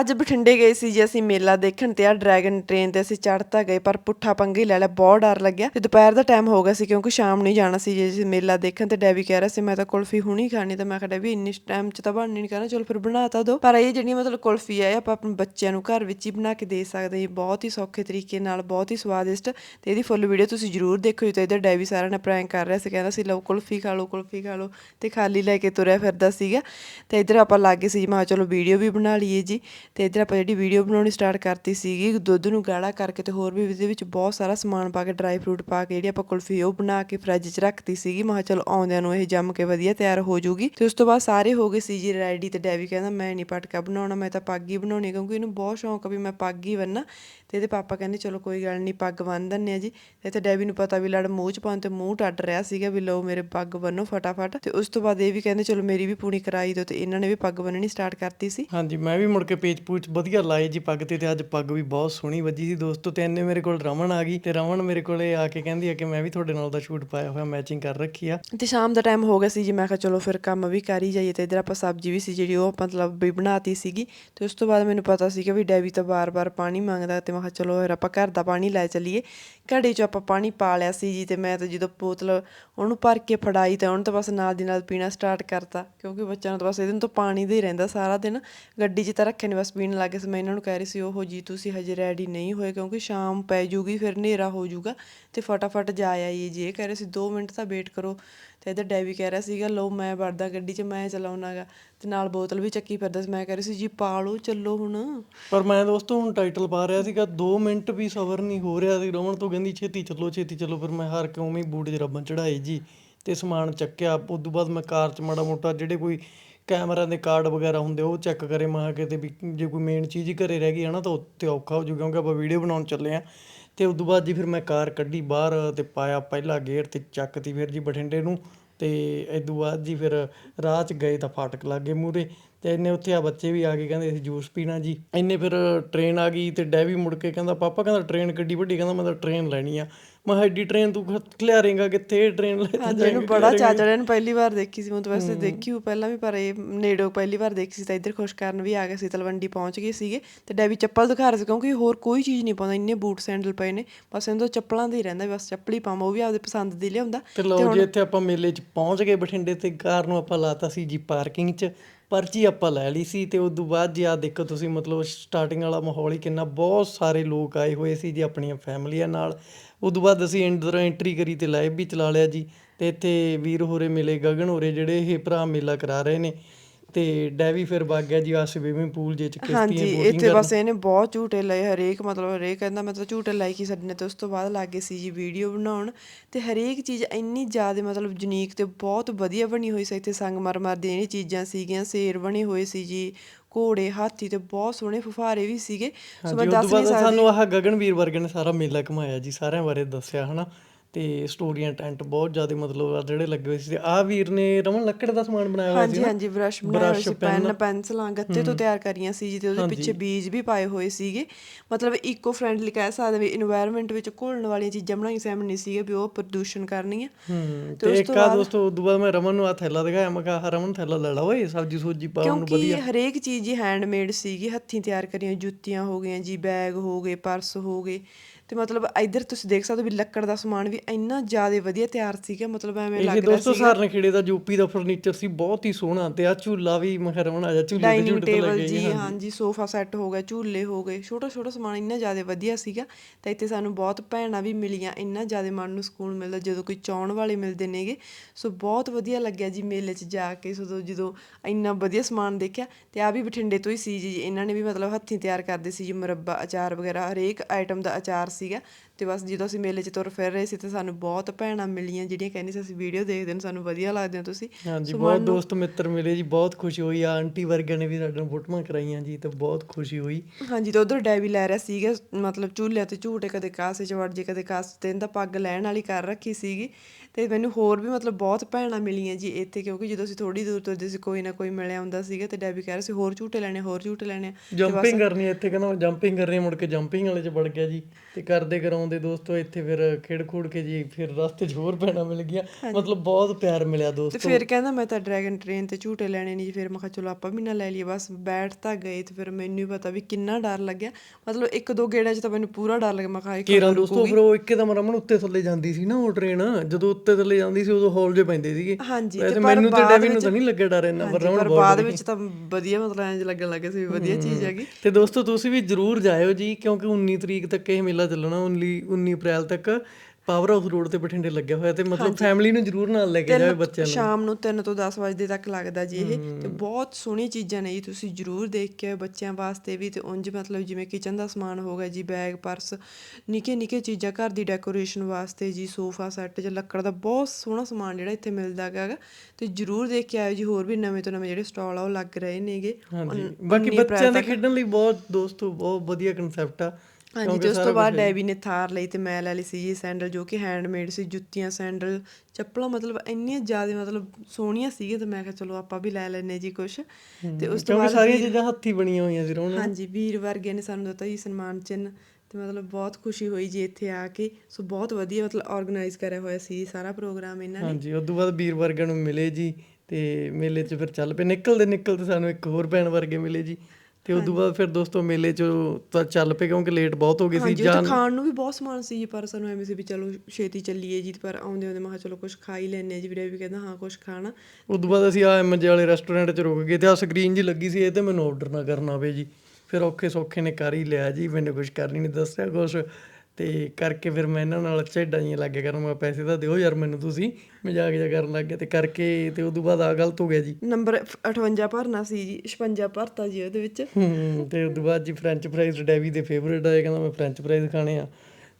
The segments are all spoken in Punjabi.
ਅੱਜ ਬਠਿੰਡੇ ਗਏ ਸੀ ਜੀ ਅਸੀਂ ਮੇਲਾ ਦੇਖਣ ਤੇ ਆ ਡਰੈਗਨ ਟ੍ਰੇਨ ਤੇ ਅਸੀਂ ਚੜ੍ਹ ਤਾਂ ਗਏ, ਪਰ ਪੁੱਠਾ ਪੰਗੇ ਲੈ ਲਿਆ, ਬਹੁਤ ਡਰ ਲੱਗਿਆ। ਤੇ ਦੁਪਹਿਰ ਦਾ ਟਾਈਮ ਹੋ ਗਿਆ ਸੀ ਕਿਉਂਕਿ ਸ਼ਾਮ ਨੂੰ ਜਾਣਾ ਸੀ ਜੇ ਅਸੀਂ ਮੇਲਾ ਦੇਖਣ ਤੇ ਡੈਵੀ ਕਹਿ ਰਿਹਾ ਸੀ, ਮੈਂ ਤਾਂ ਕੁਲਫੀ ਹੁਣੀ ਖਾਣੀ ਤਾਂ ਮੈਂ ਕਿਹਾ ਡੈਵੀ ਇੰਨੇ ਟਾਈਮ ਚ ਤਾਂ ਬਣਨੀ ਨਹੀਂ ਕਰਨਾ, ਚਲੋ ਫਿਰ ਬਣਾ ਤਾਂ ਦੋ ਪਰ ਇਹ ਜਿਹੜੀ ਮਤਲਬ ਕੁਲਫੀ ਆ ਇਹ ਆਪਾਂ ਆਪਣੇ ਬੱਚਿਆਂ ਨੂੰ ਘਰ ਵਿੱਚ ਹੀ ਬਣਾ ਕੇ ਦੇ ਸਕਦੇ ਹਾਂ। ਬਹੁਤ ਹੀ ਸੌਖੇ ਤਰੀਕੇ ਨਾਲ, ਬਹੁਤ ਹੀ ਸਵਾਦਿਸ਼ਟ ਤੇ ਇਹਦੀ ਫੁੱਲ ਵੀਡੀਓ ਤੁਸੀਂ ਜਰੂਰ ਦੇਖੋ ਜੀ ਤੇ ਇਧਰ ਡੈਵੀ ਸਾਰਿਆਂ ਨੇ ਪ੍ਰੈਂਕ ਕਰ ਰਿਹਾ ਸੀ, ਕਹਿੰਦਾ ਸੀ, ਲਓ ਕੁਲਫੀ ਖਾ ਲਓ, ਕੁਲਫੀ ਖਾ ਲਓ। ਤੇ ਖਾਲੀ ਲੈ ਕੇ ਤੁਰਿਆ ਫਿਰਦਾ ਸੀਗਾ। ਤੇ ਇਧਰ ਆਪਾਂ ਲੱਗੇ ਸੀ ਜੀ ਮੈਂ ਕਿਹਾ, ਚਲੋ ਵੀਡੀਓ ਵੀ ਬਣਾ ਲਈਏ ਜੀ। ਤੇ ਇਧਰ ਆਪਾਂ ਜਿਹੜੀ ਵੀਡੀਓ ਬਣਾਉਣੀ ਸਟਾਰਟ ਕਰਤੀ ਸੀਗੀ, ਦੁੱਧ ਨੂੰ ਗਾੜਾ ਕਰਕੇ ਤੇ ਹੋਰ ਵੀ ਇਹਦੇ ਵਿੱਚ ਬਹੁਤ ਸਾਰਾ ਸਮਾਨ ਪਾ ਕੇ ਡਰਾਈ ਫਰੂਟ ਪਾ ਕੇ ਜਿਹੜੀ ਆਪਾਂ ਕੁਲਫੀ ਉਹ ਬਣਾ ਕੇ ਫ੍ਰਿਜ 'ਚ ਰੱਖਤੀ ਸੀਗੀ। ਮੈਂ ਕਿਹਾ ਚਲੋ ਆਉਂਦਿਆਂ ਨੂੰ ਇਹ ਜੰਮ ਕੇ ਵਧੀਆ ਤਿਆਰ ਹੋ ਜੂਗੀ ਤੇ ਉਸ ਤੋਂ ਬਾਅਦ ਸਾਰੇ ਹੋ ਗਏ ਸੀ ਜੀ ਰੈਡੀ ਤੇ ਡੈਵੀ ਕਹਿੰਦਾ, ਮੈਂ ਨਹੀਂ ਪਟਕਾ ਬਣਾਉਣਾ, ਮੈਂ ਤਾਂ ਪੱਗ ਹੀ ਬਣਾਉਣੀ ਕਿਉਂਕਿ ਇਹਨੂੰ ਬਹੁਤ ਸ਼ੌਂਕ ਆ ਵੀ ਮੈਂ ਪੱਗ ਹੀ ਬੰਨਾ ਤੇ ਇਹਦੇ ਪਾਪਾ ਕਹਿੰਦੇ, ਚਲੋ ਕੋਈ ਗੱਲ ਨਹੀਂ, ਪੱਗ ਬੰਨ ਦਿੰਨੇ ਆ ਜੀ। ਤੇ ਇੱਥੇ ਡੈਵੀ ਨੂੰ ਪਤਾ ਵੀ ਲੜ ਮੂੰਹ 'ਚ ਪਾਉਣ ਤੇ ਮੂੰਹ ਟੱਟ ਰਿਹਾ ਸੀਗਾ ਵੀ ਲਓ ਮੇਰੇ ਪੱਗ ਬੰਨੋ ਫਟਾਫਟ। ਤੇ ਉਸ ਤੋਂ ਬਾਅਦ ਇਹ ਵੀ ਕਹਿੰਦੇ, ਚਲੋ ਮੇਰੀ ਵੀ ਪੂਣੀ ਕਰਾਈ ਦਿਓ। ਤੇ ਇਹਨਾਂ ਨੇ ਵੀ ਪੱਗ ਬੰਨਣੀ ਸਟਾਰਟ ਕਰਤੀ ਸੀ। ਹਾਂਜੀ, ਮੈਂ ਵੀ ਮੁੜ ਕੇ ਪੇਚ ਪੂਚ ਵਧੀਆ ਲਾਏ ਜੀ ਪੱਗ ਤੇ ਤੇ ਅੱਜ ਪੱਗ ਵੀ ਬਹੁਤ ਸੋਹਣੀ ਵੱਜੀ ਸੀ ਦੋਸਤੋ ਤੇ ਇੰਨੇ ਮੇਰੇ ਕੋਲ ਰਮਨ ਆ ਗਈ ਤੇ ਰਮਨ ਮੇਰੇ ਕੋਲੇ ਆ ਕੇ ਕਹਿੰਦੀ ਆ ਕਿ ਮੈਂ ਵੀ ਤੁਹਾਡੇ ਨਾਲ ਦਾ ਸ਼ੂਟ ਪਾਇਆ ਹੋਇਆ ਮੈਚਿੰਗ ਕਰ ਰੱਖੀ ਆ। ਤੇ ਸ਼ਾਮ ਦਾ ਟਾਈਮ ਹੋ ਗਿਆ ਸੀ ਜੀ, ਮੈਂ ਕਿਹਾ ਚਲੋ ਫਿਰ ਕੰਮ ਵੀ ਕਰ ਹੀ ਜਾਈਏ ਤੇ ਇਧਰ ਆਪਾਂ ਸਬਜ਼ੀ ਵੀ ਸੀ ਜਿਹੜੀ ਉਹ ਮਤਲਬ ਵੀ ਬਣਾਤੀ ਸੀਗੀ ਤੇ ਉਸ ਤੋਂ ਬਾਅਦ ਮੈਨੂੰ ਪਤਾ ਸੀ ਕਿ ਵੀ ਡੈਵੀ ਤਾਂ ਬਾਰ-ਬਾਰ ਪਾਣੀ ਮੰਗਦਾ ਤੇ ਮੈਂ ਕਿਹਾ ਚਲੋ ਫਿਰ ਆਪਾਂ ਘਰ ਦਾ ਪਾਣੀ ਲੈ ਚੱਲੀਏ। ਘੜੇ 'ਚ ਆਪਾਂ ਪਾਣੀ ਪਾ ਲਿਆ ਸੀ ਜੀ ਤੇ ਮੈਂ ਤਾਂ ਜਦੋਂ ਬੋਤਲ ਉਹਨੂੰ ਭਰ ਕੇ ਫੜਾਈ ਤਾਂ ਉਹਨੂੰ ਤਾਂ ਬਸ ਨਾਲ ਦੀ ਨਾਲ ਪੀਣਾ ਸਟਾਰਟ ਕਰਤਾ ਕਿਉਂਕਿ ਬੱਚਿਆਂ ਨੂੰ ਤਾਂ ਬਸ ਇਹਦੇ ਨੂੰ ਤਾਂ ਪਾਣੀ ਦਾ ਹੀ ਰਹਿੰਦਾ ਸਾਰਾ ਦਿਨ। ਗੱਡੀ 'ਚ ਤਾਂ ਰੱਖੇ ਨੇ ਬਸ ਪੀਣ ਲੱਗੇ ਸੀ। ਮੈਂ ਇਹਨਾਂ ਨੂੰ ਕਹਿ ਰਹੀ ਸੀ ਉਹ ਜੀ, ਤੁਸੀਂ ਹਜੇ ਰੈਡੀ ਨਹੀਂ ਹੋਏ ਕਿਉਂਕਿ ਸ਼ਾਮ ਪੈ ਜੂਗੀ, ਫਿਰ ਹਨੇਰਾ ਹੋ ਜੂਗਾ ਤੇ ਫਟਾਫਟ ਜਾ ਆਈਏ। ਜੀ ਇਹ ਕਹਿ ਰਹੇ ਸੀ 2 ਮਿੰਟ ਤਾਂ ਵੇਟ ਕਰੋ। ਤੇ ਇਧਰ ਡੈਵੀ ਕਹਿ ਰਿਹਾ ਸੀਗਾ, ਲਓ, ਮੈਂ ਵੜਦਾ ਗੱਡੀ 'ਚ, ਮੈਂ ਚਲਾਉਣਾਗਾ। ਤੇ ਨਾਲ ਬੋਤਲ ਵੀ ਚੱਕੀ ਫਿਰਦਾ ਸੀ। ਮੈਂ ਕਹਿ ਰਹੀ ਸੀ, ਜੀ ਪਾ ਲਓ ਚੱਲੋ ਹੁਣ। ਪਰ ਮੈਂ ਦੋਸਤੋ, ਹੁਣ ਟਾਈਟਲ ਪਾ ਰਿਹਾ ਸੀਗਾ 2 ਮਿੰਟ ਵੀ ਸਬਰ ਨਹੀਂ ਹੋ ਰਿਹਾ ਸੀ। ਰਮਨ ਤੋਂ ਕਹਿੰਦੀ, ਛੇਤੀ ਚੱਲੋ ਛੇਤੀ ਚੱਲੋ। ਫਿਰ ਮੈਂ ਹਾਰ ਕੇ ਉਵੇਂ ਹੀ ਬੂਟ 'ਚ ਰੱਬਨ ਚੜਾਈ ਜੀ ਤੇ ਸਮਾਨ ਚੱਕਿਆ। ਉਸ ਤੋਂ ਬਾਅਦ ਮੈਂ ਕਾਰ 'ਚ ਮਾੜਾ ਮੋਟਾ, ਜਿਹੜੇ ਕੋਈ ਕੈਮਰਾ ਦੇ ਕਾਰਡ ਵਗੈਰਾ ਹੁੰਦੇ, ਉਹ ਚੈੱਕ ਕਰੇ, ਮੈਂ ਕਿਹਾ ਕਿਤੇ ਵੀ ਜੇ ਕੋਈ ਮੇਨ ਚੀਜ਼ ਹੀ ਘਰੇ ਰਹਿ ਗਈ ਹੈ ਨਾ, ਤਾਂ ਉੱਤੇ ਔਖਾ ਹੋ ਜੂ ਕਿਉਂਕਿ ਆਪਾਂ ਵੀਡੀਓ ਬਣਾਉਣ ਚੱਲੇ ਆ ਤੇ ਉਸ ਤੋਂ ਬਾਅਦ ਜੀ ਫਿਰ ਮੈਂ ਕਾਰ ਕੱਢੀ ਬਾਹਰ ਤੇ ਪਾਇਆ ਪਹਿਲਾ ਗੇਅਰ ਤੇ ਚੱਕਤੀ ਫਿਰ ਜੀ ਬਠਿੰਡੇ ਨੂੰ। ਤੇ ਇਦੋਂ ਬਾਅਦ ਜੀ ਫਿਰ ਰਾਹ 'ਚ ਗਏ ਤਾਂ ਫਾਟਕ ਲੱਗੇ ਮੂਰੇ ਤੇ ਇੰਨੇ ਉੱਥੇ ਆ ਬੱਚੇ ਵੀ ਆ ਕੇ ਕਹਿੰਦੇ ਅਸੀਂ ਜੂਸ ਪੀਣਾ ਜੀ। ਇੰਨੇ ਫਿਰ ਟ੍ਰੇਨ ਆ ਗਈ ਤੇ ਡੈਵੀ ਮੁੜ ਕੇ ਕਹਿੰਦਾ, ਪਾਪਾ ਕਹਿੰਦਾ ਟ੍ਰੇਨ ਕਿੱਡੀ ਵੱਡੀ? ਕਹਿੰਦਾ, ਮੈਂ ਤਾਂ ਟ੍ਰੇਨ ਲੈਣੀ ਆ। ਮੈਂ ਕਿਹਾ ਐਡੀ ਟ੍ਰੇਨ ਤੂੰ ਖਲਿਆਰੇਂਗਾ ਕਿੱਥੇ? ਟ੍ਰੇਨ ਲੈ ਹਾਂਜੀ ਇਹਨੂੰ ਬੜਾ ਚਾਅ ਚੜਿਆ ਇਹਨੂੰ ਪਹਿਲੀ ਵਾਰ ਦੇਖੀ ਸੀ ਮੈਂ ਤਾਂ ਵੈਸੇ ਦੇਖੀ ਉਹ ਪਹਿਲਾਂ ਵੀ ਪਰ ਇਹ ਨੇੜੋਂ ਪਹਿਲੀ ਵਾਰ ਦੇਖੀ ਸੀ ਤਾਂ ਇੱਧਰ ਖੁਸ਼ ਕਰਨ ਵੀ ਆ ਗਏ ਸੀ ਤਲਵੰਡੀ ਪਹੁੰਚ ਗਏ ਸੀਗੇ ਤੇ ਡੈਵੀ ਚੱਪਲ ਦਿਖਾ ਰਿਹਾ ਸੀ ਕਿਉਂਕਿ ਹੋਰ ਕੋਈ ਚੀਜ਼ ਨਹੀਂ ਪਾਉਂਦਾ ਇੰਨੇ ਬੂਟ ਸੈਂਡਲ ਪਏ ਨੇ ਬਸ ਇਹਨੂੰ ਤਾਂ ਚੱਪਲਾਂ ਦਾ ਹੀ ਰਹਿੰਦਾ ਬਸ ਚੱਪਲੀ ਪਾਵਾਂ ਉਹ ਵੀ ਆਪਦੇ ਪਸੰਦ ਦੀ ਲਿਆਉਂਦਾ ਤੇ ਲਓ ਜੀ ਇੱਥੇ ਆਪਾਂ ਮੇਲੇ 'ਚ ਪਹੁੰਚ ਗਏ ਬਠਿੰਡੇ ਤੇ ਕਾਰ ਨੂੰ ਆਪਾਂ ਲਾਤਾ ਸੀ ਜੀ ਪਾਰਕਿੰਗ 'ਚ ਪਰਚੀ ਆਪਾਂ ਲੈ ਲਈ ਸੀ ਤੇ ਉਸ ਤੋਂ ਬਾਅਦ ਜੀ ਆ ਦੇਖੋ ਤੁਸੀਂ ਮਤਲਬ ਸਟਾਰਟਿੰਗ ਵਾਲਾ ਮਾਹੌਲ ਹੀ ਕਿੰਨਾ ਬਹੁਤ ਸਾਰੇ ਲੋਕ ਆਏ ਹੋਏ ਸੀ ਜੀ ਆਪਣੀਆਂ ਫੈਮਲੀਆਂ ਨਾਲ। ਉਸ ਤੋਂ ਬਾਅਦ ਅਸੀਂ ਅੰਦਰ ਐਂਟਰੀ ਕਰੀ ਤੇ ਲਾਈਵ ਵੀ ਚਲਾ ਲਿਆ ਜੀ ਤੇ ਇੱਥੇ ਵੀਰ ਹੋਰੇ ਮਿਲੇ, ਗਗਨ ਹੋਰੇ ਜਿਹੜੇ ਇਹ ਭਰਾ ਮੇਲਾ ਕਰਾ ਰਹੇ ਨੇ। ਤੇ ਡੈਵੀ ਫਿਰ ਵਗ ਗਿਆ ਜੀ ਆ ਸਵੀਮਿੰਗ ਪੂਲ ਜੇ ਚ ਹਾਂਜੀ ਕਿਸ਼ਤੀਆਂ ਇੱਥੇ ਬਸ ਇਹਨੇ ਬਹੁਤ ਝੂਟੇ ਲਏ ਹਰੇਕ ਮਤਲਬ ਹਰੇਕ ਕਹਿੰਦਾ ਮੈਂ ਤਾਂ ਝੂਟੇ ਲਾਈ ਕੀ ਛੱਡਨੇ ਤੇ ਉਸ ਤੋਂ ਬਾਅਦ ਲੱਗੇ ਸੀ ਜੀ ਵੀਡੀਓ ਬਣਾਉਣ ਤੇ ਹਰੇਕ ਚੀਜ਼ ਇੰਨੀ ਜ਼ਿਆਦਾ ਮਤਲਬ ਯੂਨੀਕ ਤੇ ਬਹੁਤ ਵਧੀਆ ਬਣੀ ਹੋਈ ਸੀ ਇੱਥੇ ਸੰਗਮਰਮਰ ਦੀਆਂ ਇਹ ਚੀਜ਼ਾਂ ਸੀਗੀਆਂ ਸ਼ੇਰ ਬਣੇ ਹੋਏ ਸੀ ਜੀ ਘੋੜੇ ਹਾਥੀ ਤੇ ਬਹੁਤ ਸੋਹਣੇ ਫੁਫਾਰੇ ਵੀ ਸੀਗੇ। ਸੋ ਮੈਂ ਹਾਂਜੀ, ਦੱਸ ਨਹੀਂ ਸਕਦੀ। ਸਾਨੂੰ ਆਹ ਗਗਨਵੀਰ ਵਰਗੇ ਨੇ ਸਾਰਾ ਮੇਲਾ ਘੁਮਾਇਆ ਜੀ ਸਾਰਿਆਂ ਬਾਰੇ ਦੱਸਿਆ ਹਨਾ? ਤੇ ਸਟੋਰੀਆਂ ਟੈਂਟ ਬਹੁਤ ਜ਼ਿਆਦਾ ਮਤਲਬ ਆ ਜਿਹੜੇ ਲੱਗੇ ਹੋਏ ਸੀ ਆ ਵੀਰ ਨੇ ਰਮਨ ਲੱਕੜ ਦਾ ਸਮਾਨ ਬਣਾਇਆ ਹੋਇਆ ਸੀ ਹਾਂਜੀ ਹਾਂਜੀ ਬਰਸ਼ ਬਣਾਇਆ ਸੀ ਪੈਨ ਪੈਨਸਲਾਂ ਗੱਤੇ ਤੋਂ ਤਿਆਰ ਕਰੀਆਂ ਸੀ ਜਿਹਦੇ ਉਹਦੇ ਪਿੱਛੇ ਬੀਜ ਵੀ ਪਾਏ ਹੋਏ ਸੀਗੇ। ਮਤਲਬ ਇਕੋ ਫ੍ਰੈਂਡਲੀ ਕਹਿ ਸਕਦੇ ਵੀ এনवायरमेंट ਵਿੱਚ ਘੋਲਣ ਵਾਲੀਆਂ ਚੀਜ਼ਾਂ ਬਣਾਈ ਸਹਿਮ ਨਹੀਂ ਸੀਗੇ ਵੀ ਉਹ ਪ੍ਰਦੂਸ਼ਣ ਕਰਨੀਆਂ ਤੇ ਇੱਕ ਆ ਦੋਸਤੋ ਉਦੋਂ ਬਾਅਦ ਮੈਂ ਰਮਨ ਨੂੰ ਆ ਥੈਲਾ ਦਿਖਾਇਆ ਮੈਂ ਕਿਹਾ ਰਮਨ ਥੈਲਾ ਲੈ ਲਾ ਓਏ ਸਬਜੀ ਸੋਜੀ ਪਾਉਣ ਨੂੰ ਵਧੀਆ। ਕਿਉਂਕਿ ਹਰੇਕ ਚੀਜ਼ ਹੀ ਹੈਂਡਮੇਡ ਸੀਗੀ ਹੱਥੀਂ ਤਿਆਰ ਕਰੀਆਂ ਜੁੱਤੀਆਂ ਹੋ ਗਈਆਂ ਜੀ ਬੈਗ ਹੋ ਗਏ ਪਰਸ ਹੋ ਗਏ। ਤੇ ਮਤਲਬ ਇੱਧਰ ਤੁਸੀਂ ਦੇਖ ਸਕਦੇ ਹੋ ਵੀ ਲੱਕੜ ਦਾ ਸਮਾਨ ਵੀ ਇੰਨਾ ਜ਼ਿਆਦਾ ਵਧੀਆ ਤਿਆਰ ਸੀਗਾ ਮਤਲਬ ਐਵੇਂ ਇਹ ਲੱਗ ਰਿਹਾ ਦੋਸਤੋ ਸਾਰਨ ਖੇੜੇ ਦਾ ਯੂਪੀ ਦਾ ਫਰਨੀਚਰ ਸੀ ਬਹੁਤ ਹੀ ਸੋਹਣਾ ਤੇ ਆ ਝੂਲਾ ਵੀ ਮੈਂ ਕਿਹਾ ਰਮਨ ਆ ਜਾ ਝੂਲੇ ਤੇ ਡਾਈਨਿੰਗ ਝੂਟੇ ਟੇਬਲ ਲੱਗੇ ਜੀ ਹਾਂਜੀ। ਸੋਫਾ ਸੈੱਟ ਹੋ ਗਿਆ ਝੂਲੇ ਹੋ ਗਏ ਛੋਟਾ ਛੋਟਾ ਸਮਾਨ ਇੰਨਾ ਜ਼ਿਆਦਾ ਵਧੀਆ ਸੀਗਾ ਤਾਂ ਇੱਥੇ ਸਾਨੂੰ ਬਹੁਤ ਭੈਣਾਂ ਵੀ ਮਿਲੀਆਂ ਇੰਨਾ ਜ਼ਿਆਦਾ ਮਨ ਨੂੰ ਸਕੂਨ ਮਿਲਦਾ ਜਦੋਂ ਕੋਈ ਚਾਹਣ ਵਾਲੇ ਮਿਲਦੇ ਨੇਗੇ ਸੋ ਬਹੁਤ ਵਧੀਆ ਲੱਗਿਆ ਜੀ ਮੇਲੇ 'ਚ ਜਾ ਕੇ ਸੋ ਜਦੋਂ ਇੰਨਾ ਵਧੀਆ ਸਮਾਨ ਦੇਖਿਆ ਤੇ ਆ ਵੀ ਬਠਿੰਡੇ ਤੋਂ ਹੀ ਸੀ ਜੀ ਇਹਨਾਂ ਨੇ ਵੀ ਮਤਲਬ ਹੱਥੀਂ ਤਿਆਰ ਕਰਦੇ ਸੀ ਜੀ ਮੁਰੱਬਾ ਅਚਾਰ ਵਗੈਰਾ ਹਰੇਕ ਆਈਟਮ ਦਾ ਅਚਾਰ ਸੀਗਾ ਤੇ ਬਸ ਜਦੋਂ ਅਸੀਂ ਮੇਲੇ 'ਚ ਤੁਰ ਫਿਰ ਰਹੇ ਸੀ ਤੇ ਸਾਨੂੰ ਬਹੁਤ ਭੈਣਾਂ ਮਿਲੀਆਂ ਜਿਹੜੀਆਂ ਕਹਿੰਦੀ ਸੀ ਅਸੀਂ ਵੀਡੀਓ ਦੇਖਦੇ ਨੇ ਸਾਨੂੰ ਵਧੀਆ ਲੱਗਦੇ ਹੋ ਤੁਸੀਂ। ਹਾਂਜੀ ਬਹੁਤ ਦੋਸਤ ਮਿੱਤਰ ਮਿਲੇ ਜੀ ਬਹੁਤ ਖੁਸ਼ੀ ਹੋਈ। ਆ ਆਂਟੀ ਵਰਗਿਆਂ ਨੇ ਵੀ ਸਾਡੇ ਨਾਲ ਫੋਟੋਆਂ ਕਰਾਈਆਂ ਜੀ ਤੇ ਬਹੁਤ ਖੁਸ਼ੀ ਹੋਈ। ਹਾਂਜੀ ਤੇ ਉਧਰ ਡੈਵੀ ਲੈ ਰਿਹਾ ਸੀਗਾ ਮਤਲਬ ਝੂਲਿਆਂ ਤੇ ਝੂਟੇ ਕਦੇ ਕਾਸੇ ਚ ਵੜ ਜੇ ਕਦੇ ਕਾਸੇ ਤੇ ਇਹਦਾ ਪੱਗ ਲੈਣ ਵਾਲੀ ਕਰ ਰੱਖੀ ਸੀਗੀ। ਤੇ ਮੈਨੂੰ ਹੋਰ ਵੀ ਮਤਲਬ ਬਹੁਤ ਭੈਣਾਂ ਮਿਲੀਆਂ ਜੀ ਇੱਥੇ ਕਿਉਂਕਿ ਜਦੋਂ ਅਸੀਂ ਥੋੜੀ ਦੂਰ ਤੁਰਦੇ ਸੀ ਕੋਈ ਨਾ ਕੋਈ ਮਿਲਿਆ ਹੁੰਦਾ ਸੀਗਾ ਤੇ ਡੈਬੀ ਕਹਿ ਰਿਹਾ ਸੀ ਹੋਰ ਝੂਟੇ ਲੈਣੇ ਹੋਰ ਝੂਟੇ ਲੈਣੇ। ਜੰਪਿੰਗ ਕਰਨੀ ਇੱਥੇ ਕਹਿੰਦਾ ਜੰਪਿੰਗ ਕਰਨੀ ਮੁੜ ਕੇ ਜੰਪਿੰਗ ਵਾਲੇ ਚ ਵੜ ਗਿਆ ਜੀ। ਤੇ ਕਰਦੇ ਕਰਾਉਂਦੇ ਦੋਸਤੋ ਇੱਥੇ ਫਿਰ ਖੇਡ ਖੂਡ ਕੇ ਜੀ ਫਿਰ ਰਸਤੇ 'ਚ ਹੋਰ ਭੈਣਾਂ ਮਿਲ ਗਈਆਂ। ਮਤਲਬ ਬਹੁਤ ਪਿਆਰ ਮਿਲਿਆ ਤੇ ਦੋਸਤੋ। ਫਿਰ ਕਹਿੰਦਾ ਮੈਂ ਤਾਂ ਡਰੈਗਨ ਟ੍ਰੇਨ ਤੇ ਝੂਟੇ ਲੈਣੇ ਨਹੀਂ ਜੀ ਫਿਰ ਮੈਂ ਕਿਹਾ ਚਲੋ ਆਪਾਂ ਵੀ ਨਾ ਲੈ ਲਈਏ ਬਸ ਬੈਠ ਤਾਂ ਗਏ ਤੇ ਫਿਰ ਮੈਨੂੰ ਪਤਾ ਵੀ ਕਿੰਨਾ ਡਰ ਲੱਗਿਆ। ਮਤਲਬ ਇੱਕ ਦੋ ਗੇੜਾਂ 'ਚ ਤਾਂ ਮੈਨੂੰ ਪੂਰਾ ਡਰ ਲੱਗਿਆ ਮੈਂ ਕਿਹਾ ਇਹ ਦੋਸਤੋ ਫਿਰ ਉਹ ਇੱਕਦਮ ਰਮਨ ਉੱਤੇ ਥੱਲੇ ਜਾਂਦੀ ਸੀ ਨਾ ਉਹ ਟ੍ਰੇਨ ਜਦੋਂ ਉੱਤੇ ਥੱਲੇ ਜਾਂਦੀ ਸੀ ਉਦੋਂ ਹੌਲ ਜੇ ਪੈਂਦੇ ਸੀਗੇ। ਹਾਂਜੀ, ਤੇ ਮੈਨੂੰ ਤੇ ਬਾਅਦ ਡੈਵੀ ਨੂੰ ਤਾਂ ਨਹੀਂ ਲੱਗਿਆ ਡਰ ਇੰਨਾ ਪਰ ਪਰ ਬਹੁਤ ਬਾਅਦ ਵਿੱਚ ਤਾਂ ਵਧੀਆ ਮਤਲਬ ਇੰਜ ਲੱਗਣ ਲੱਗੇ ਸੀ ਵਧੀਆ ਚੀਜ਼ ਹੈਗੀ। ਤੇ ਦੋਸਤੋ ਤੁਸੀਂ ਵੀ ਜਰੂਰ ਜਾਇਓ ਜੀ ਕਿਉਂਕਿ 19 ਤਰੀਕ ਤੱਕ ਇਹ ਮੇਲਾ ਚੱਲਣਾ 19 19 ਅਪ੍ਰੈਲ ਤੱਕ। ਪਾਵਰ ਹਾਊਸ ਰੋਡ ਤੇ ਬਠਿੰਡੇ ਲੱਗਿਆ ਹੋਇਆ ਤੇ ਮਤਲਬ ਫੈਮਿਲੀ ਨੂੰ ਜਰੂਰ ਨਾਲ ਲੈ ਕੇ ਜਾਓ ਬੱਚਿਆਂ ਨੂੰ। ਸ਼ਾਮ ਨੂੰ 3 ਤੋਂ 10 ਵਜੇ ਤੱਕ ਲੱਗਦਾ ਜੀ ਇਹ। ਤੇ ਬਹੁਤ ਸੋਹਣੀ ਚੀਜ਼ਾਂ ਨੇ ਜੀ ਤੁਸੀਂ ਜਰੂਰ ਦੇਖ ਕੇ ਬੱਚਿਆਂ ਵਾਸਤੇ ਵੀ ਤੇ ਉਂਝ ਮਤਲਬ ਜਿਵੇਂ ਕਿਚਨ ਦਾ ਸਮਾਨ ਹੋ ਗਿਆ ਜੀ ਬੈਗ ਪਰਸ ਨਿੱਕੇ ਨਿੱਕੇ ਚੀਜ਼ਾਂ ਘਰ ਦੀ ਡੈਕੋਰੇਸ਼ਨ ਵਾਸਤੇ ਜੀ ਸੋਫਾ ਸੈੱਟ ਜਾਂ ਲੱਕੜ ਦਾ ਬਹੁਤ ਸੋਹਣਾ ਸਮਾਨ ਜਿਹੜਾ ਇੱਥੇ ਮਿਲਦਾ ਹੈਗਾ ਤੇ ਜਰੂਰ ਦੇਖ ਕੇ ਆਇਓ ਜੀ ਹੋਰ ਵੀ ਨਵੇਂ ਤੋਂ ਨਵੇਂ ਜਿਹੜੇ ਸਟਾਲ ਆ ਉਹ ਲੱਗ ਰਹੇ ਨੇਗੇ। ਬਾਕੀ 19 ਅਪ੍ਰੈਲ ਬੱਚਿਆਂ ਦੇ। ਖੇਡਣ ਲਈ ਬਹੁਤ ਦੋਸਤੋ ਬਹੁਤ ਵਧੀਆ ਕਨਸੈਪਟ ਆ। ਹਾਂਜੀ ਤੇ ਉਸ ਤੋਂ ਬਾਅਦ ਡੈਬੀ ਨੇ ਥਾਰ ਲਈ ਤੇ ਮੈਂ ਲੈ ਲਈ ਸੀ ਜੀ ਸੈਂਡਲ ਜੋ ਕਿ ਹੈਂਡਮੇਡ ਸੀ ਜੁੱਤੀਆਂ ਸੈਂਡਲ ਚੱਪਲਾਂ ਮਤਲਬ ਇੰਨੀਆਂ ਜ਼ਿਆਦਾ ਮਤਲਬ ਸੋਹਣੀਆਂ ਸੀਗੀਆਂ ਤੇ ਮੈਂ ਕਿਹਾ ਚਲੋ ਆਪਾਂ ਵੀ ਲੈ ਲੈਨੇ ਜੀ ਕੁਛ। ਤੇ ਉਸ ਤੋਂ ਬਾਅਦ ਸਾਰੀਆਂ ਚੀਜ਼ਾਂ ਹੱਥੀ ਬਣੀਆਂ ਹੋਈਆਂ ਸੀ ਰੋਣ ਹਾਂਜੀ ਵੀਰ ਵਰਗੇ ਨੇ ਸਾਨੂੰ ਦਿੱਤਾ ਜੀ ਸਨਮਾਨ ਚਿੰਨ ਤੇ ਮਤਲਬ ਬਹੁਤ ਖੁਸ਼ੀ ਹੋਈ ਜੀ ਇੱਥੇ ਆ ਕੇ। ਸੋ ਬਹੁਤ ਵਧੀਆ ਮਤਲਬ ਆਰਗੇਨਾਈਜ਼ ਕਰਿਆ ਹੋਇਆ ਸੀ ਸਾਰਾ ਪ੍ਰੋਗਰਾਮ ਇਹਨਾਂ ਨੇ। ਹਾਂਜੀ ਉਸ ਤੋਂ ਬਾਅਦ ਵੀਰ ਵਰਗਿਆਂ ਨੂੰ ਮਿਲੇ ਜੀ ਤੇ ਮੇਲੇ 'ਚ ਫਿਰ ਚੱਲ ਪਏ। ਨਿਕਲਦੇ ਨਿਕਲਦੇ ਸਾਨੂੰ ਇੱਕ ਹੋਰ ਭੈਣ ਵਰਗੇ ਮਿਲੇ ਜੀ। ਤੇ ਉਸ ਤੋਂ ਬਾਅਦ ਫਿਰ ਦੋਸਤੋ ਮੇਲੇ 'ਚ ਤਾਂ ਚੱਲ ਪਏ ਕਿਉਂਕਿ ਲੇਟ ਬਹੁਤ ਹੋ ਗਈ ਸੀ ਉੱਥੇ ਖਾਣ ਨੂੰ ਵੀ ਬਹੁਤ ਸਮਾਨ ਸੀ ਪਰ ਸਾਨੂੰ ਐਵੇਂ ਸੀ ਵੀ ਚਲੋ ਛੇਤੀ ਚੱਲੀਏ ਜੀ ਪਰ ਆਉਂਦੇ ਆਉਂਦੇ ਮੈਂ ਕਿਹਾ ਚਲੋ ਕੁਝ ਖਾ ਹੀ ਲੈਨੇ ਜੀ ਵੀਰੇ ਵੀ ਕਹਿੰਦਾ ਹਾਂ ਕੁਝ ਖਾਣਾ। ਉਸ ਤੋਂ ਬਾਅਦ ਅਸੀਂ ਆ ਐਮਜੇ ਵਾਲੇ ਰੈਸਟੋਰੈਂਟ 'ਚ ਰੁਕ ਗਏ ਤੇ ਆ ਸਕਰੀਨ ਜੀ ਲੱਗੀ ਸੀ ਇਹ ਤੇ ਮੈਨੂੰ ਆਰਡਰ ਨਾ ਕਰਨਾ ਪਵੇ ਜੀ। ਫਿਰ ਔਖੇ ਸੌਖੇ ਨੇ ਕਰ ਹੀ ਲਿਆ ਜੀ ਮੈਨੂੰ ਕੁਝ ਕਰ ਨਹੀਂ ਦੱਸਿਆ ਕੁਛ। ਤੇ ਕਰਕੇ ਫਿਰ ਮੈਂ ਇਹਨਾਂ ਨਾਲ ਝੇਡਾਂ ਜਿਹੀਆਂ ਲੱਗ ਗਿਆ ਕਰਨ ਮੈਂ ਪੈਸੇ ਤਾਂ ਦਿਓ ਯਾਰ ਮੈਨੂੰ ਤੁਸੀਂ ਮਜ਼ਾਕ ਜਿਹਾ ਕਰਨ ਲੱਗ ਗਿਆ ਤੇ ਕਰਕੇ ਤੇ ਉਸ ਤੋਂ ਬਾਅਦ ਆ ਗਲਤ ਹੋ ਗਿਆ ਜੀ। ਨੰਬਰ 58 ਭਰਨਾ ਸੀ ਜੀ 56 ਭਰਤਾ ਜੀ ਉਹਦੇ ਵਿੱਚ। ਹੂੰ ਤੇ ਉਸ ਤੋਂ ਬਾਅਦ ਜੀ ਫ੍ਰੈਂਚ ਫ੍ਰਾਈਜ਼ ਡੈਵੀ ਦੇ ਫੇਵਰੇਟ ਆਏ ਕਹਿੰਦਾ ਮੈਂ ਫ੍ਰੈਂਚ ਫ੍ਰਾਈਜ਼ ਖਾਣੇ ਆ।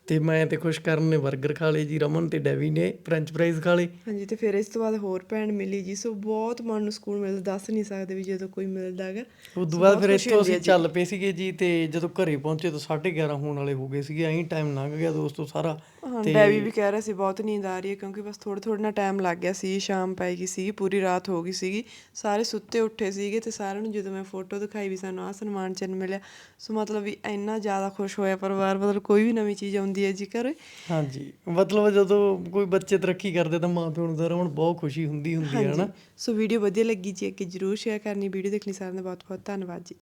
ਤੇ ਮੈਂ ਤੇ ਖੁਸ਼ ਕਰਨ ਨੇ 버ਗਰ ਖਾ ਲਏ ਜੀ ਰਮਨ ਤੇ ਡੈਵੀ ਨੇ ਫ੍ਰੈਂਚ ਫ੍ਰਾਈਜ਼ ਖਾ ਲਏ। ਹਾਂਜੀ ਤੇ ਫਿਰ ਇਸ ਤੋਂ ਬਾਅਦ ਹੋਰ ਭੈਣ ਮਿਲੀ ਜੀ ਸੋ ਬਹੁਤ ਮਨ ਨੂੰ ਸਕੂਨ ਮਿਲਦਾ ਦੱਸ ਨਹੀਂ ਸਕਦੇ ਵੀ ਜਦੋਂ ਕੋਈ ਮਿਲਦਾ ਹੈਗਾ। ਉਸ ਤੋਂ ਬਾਅਦ ਫਿਰ ਇੱਥੋਂ ਅਸੀਂ ਚੱਲ ਪਏ ਸੀਗੇ ਜੀ ਤੇ ਜਦੋਂ ਘਰੇ ਪਹੁੰਚੇ ਤਾਂ 11:30 ਹੋਣ ਵਾਲੇ ਹੋ ਗਏ ਸੀਗੇ ਐਂ ਟਾਈਮ ਲੰਘ ਗਿਆ ਦੋਸਤੋ ਸਾਰਾ। ਹਾਂ ਡੈਵੀ ਵੀ ਕਹਿ ਰਿਹਾ ਸੀ ਬਹੁਤ ਨੀਂਦ ਆ ਰਹੀ ਹੈ ਕਿਉਂਕਿ ਬਸ ਥੋੜਾ ਥੋੜਾ ਨਾ ਟਾਈਮ ਲੱਗ ਗਿਆ ਸੀ ਸ਼ਾਮ ਪੈ ਗਈ ਸੀ ਪੂਰੀ ਰਾਤ ਹੋ ਗਈ ਸੀਗੀ। ਸਾਰੇ ਸੁੱਤੇ ਉੱਠੇ ਸੀਗੇ ਤੇ ਸਾਰਿਆਂ ਨੂੰ ਜਦੋਂ ਮੈਂ ਫੋਟੋ ਦਿਖਾਈ ਵੀ ਸਾਨੂੰ ਆ ਸਨਮਾਨ ਚਿੰਨ ਮਿਲਿਆ। ਸੋ ਮਤਲਬ ਵੀ ਇੰਨਾ ਜ਼ਿਆਦਾ ਖੁਸ਼ ਹੋਇਆ ਪਰਿਵਾਰ ਮਤਲਬ ਕੋਈ ਵੀ ਨਵੀਂ ਚੀਜ਼ ਆਉਂਦੀ ਹੈ ਜੀ ਘਰੇ। ਹਾਂਜੀ ਮਤਲਬ ਜਦੋਂ ਕੋਈ ਬੱਚੇ ਤਰੱਕੀ ਕਰਦੇ ਤਾਂ ਮਾਂ ਪਿਓ ਨੂੰ ਤਾਂ ਰਮਨ ਬਹੁਤ ਖੁਸ਼ੀ ਹੁੰਦੀ ਹੁੰਦੀ ਹੈ ਹਨਾ? ਸੋ ਵੀਡੀਓ ਵਧੀਆ ਲੱਗੀ ਜੀ ਕਿ ਜਰੂਰ ਸ਼ੇਅਰ ਕਰਨੀ ਵੀਡੀਓ ਦੇਖਣੀ ਸਾਰਿਆਂ ਦਾ ਬਹੁਤ ਬਹੁਤ ਧੰਨਵਾਦ ਜੀ।